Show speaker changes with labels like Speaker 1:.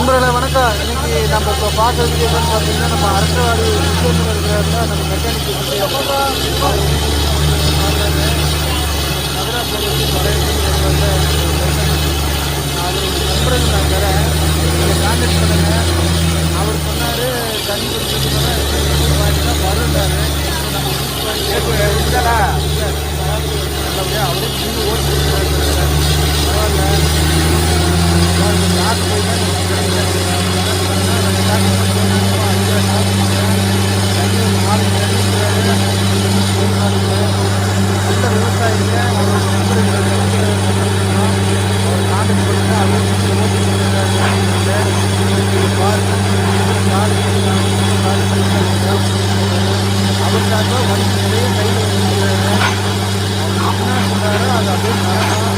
Speaker 1: நண்பர்களே வணக்கம். இன்னைக்கு நம்ம இப்போ பார்க்கறதுக்கு என்னன்னு பார்த்தீங்கன்னா நம்ம அரசவாடி விஜயேந்திர நம்ம மெக்கானிக் நண்பர்கள் நான் தரேன். நீங்கள் கான்டாக்ட் பண்ணுங்கள் அவர் சொன்னார் தண்ணி குடிச்சிட்டு அவருக்காக வழி கையில் வச்சிருக்கிறாரு என்ன சொன்னாரோ அது அப்படியே